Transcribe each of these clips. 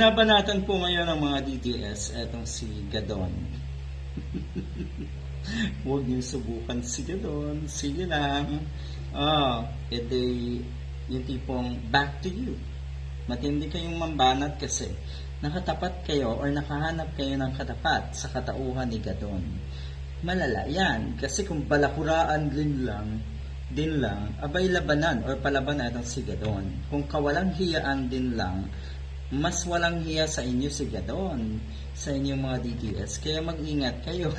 Nabanatan po ngayon ng mga DTS etong si Gadon. Huwag niyo subukan si Gadon. Sige lang. Ah, edi yung tipong back to you. Matindi kayong mambanat kasi nakatapat kayo or nakahanap kayo ng katapat sa katauhan ni Gadon. Malala yan. Kasi kung balakuraan din lang, din lang, abay labanan or palaban na itong si Gadon. Kung kawalang hiyaan din lang, mas walang hiya sa inyo si Gadon sa inyong mga DTS. Kaya mag-ingat kayo.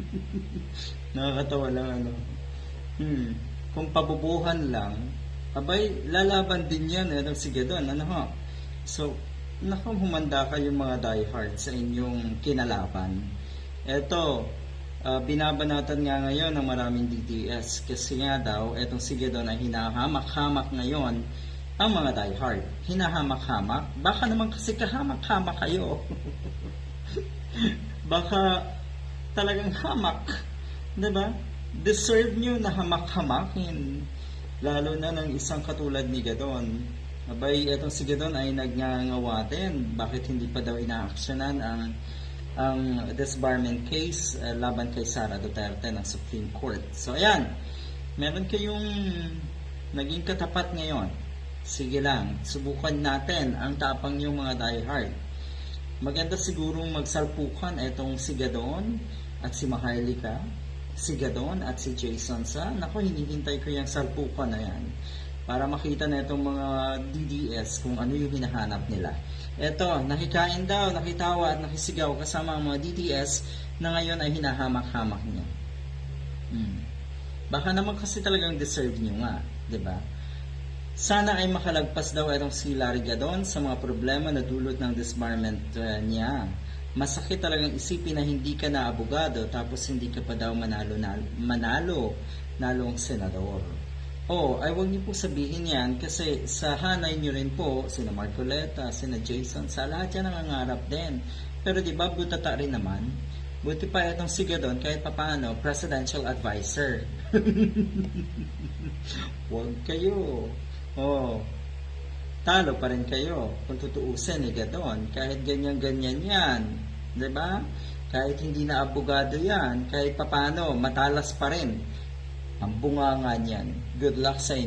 Nakakatawa lang ano. Hmm. Kung pabubuhan lang, abay, lalaban din yan eh, si Gadon. Ano ho? So, naku, humanda kayong mga diehard sa inyong kinalaban. Eto, ah, binabanatan nga ngayon ng maraming DTS kasi nga daw, etong si Gadon ay hinahamak-hamak ngayon ang mga diehard. Hinahamak-hamak? Baka naman kasi kahamak-hamak kayo. Baka talagang hamak. ba? Deserve nyo na hamak-hamakin. Lalo na ng isang katulad ni Gadon. Abay, etong si Gadon ay nagngangawatin. Bakit hindi pa daw inaaksyonan ang ang disbarment case uh, laban kay Sara Duterte ng Supreme Court. So, ayan. Meron kayong naging katapat ngayon. Sige lang, subukan natin ang tapang yung mga diehard. Maganda sigurong magsalpukan itong si Gadon at si Maharlika, si Gadon at si Jason sa, nako hinihintay ko yung salpukan na yan para makita na itong mga DDS kung ano yung hinahanap nila. Eto, nakikain daw, nakitawa at nakisigaw kasama ang mga DDS na ngayon ay hinahamak-hamak niya. Hmm. Baka naman kasi talagang deserve niyo nga, 'di ba? Sana ay makalagpas daw itong si Larry Gadon sa mga problema na dulot ng disbarment uh, niya. Masakit talagang isipin na hindi ka na abogado tapos hindi ka pa daw manalo, na, manalo nalong senador. Oh, ay wag niyo po sabihin yan kasi sa hanay niyo rin po, sina Marcoleta, sina Jason, sa lahat yan nangangarap din. Pero di ba, butata rin naman. Buti pa itong si Gadon kahit papano, presidential advisor. Huwag kayo. Oh, talo pa rin kayo kung tutuusin ni Gadon. Kahit ganyan-ganyan yan. ba? Kahit hindi na abogado yan, kahit papano, matalas pa rin. Ang bunganga niyan. Good luck sa inyo.